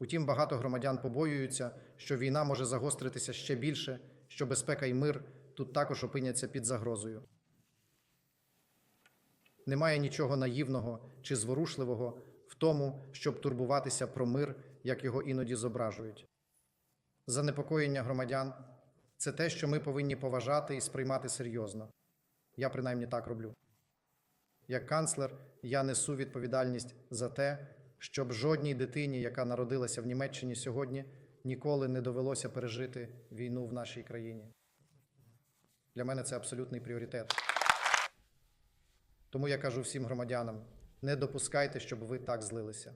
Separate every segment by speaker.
Speaker 1: Утім, багато громадян побоюються, що війна може загостритися ще більше, що безпека і мир тут також опиняться під загрозою. Немає нічого наївного чи зворушливого в тому, щоб турбуватися про мир, як його іноді зображують. Занепокоєння громадян це те, що ми повинні поважати і сприймати серйозно. Я принаймні так роблю. Як канцлер, я несу відповідальність за те, щоб жодній дитині, яка народилася в Німеччині сьогодні, ніколи не довелося пережити війну в нашій країні. Для мене це абсолютний пріоритет. Тому я кажу всім громадянам: не допускайте, щоб ви так злилися.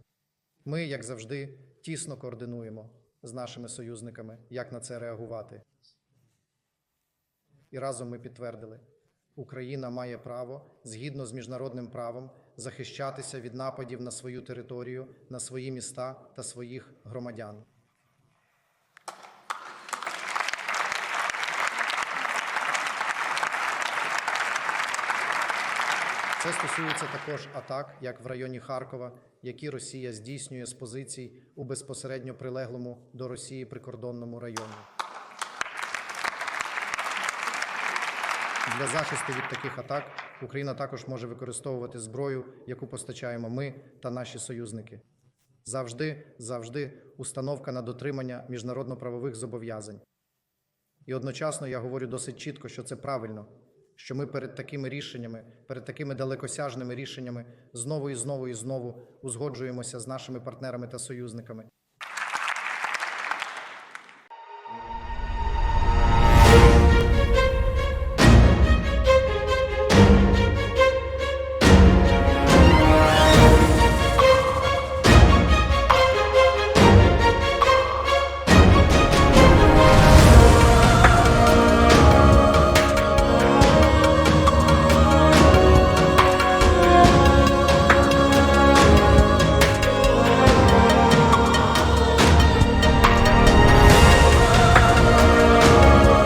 Speaker 1: Ми, як завжди, тісно координуємо з нашими союзниками, як на це реагувати. І разом ми підтвердили, Україна має право згідно з міжнародним правом захищатися від нападів на свою територію, на свої міста та своїх громадян. Це стосується також атак, як в районі Харкова, які Росія здійснює з позицій у безпосередньо прилеглому до Росії прикордонному районі. Для захисту від таких атак Україна також може використовувати зброю, яку постачаємо ми та наші союзники. Завжди, завжди установка на дотримання міжнародно-правових зобов'язань. І одночасно я говорю досить чітко, що це правильно, що ми перед такими рішеннями, перед такими далекосяжними рішеннями знову і знову і знову узгоджуємося з нашими партнерами та союзниками.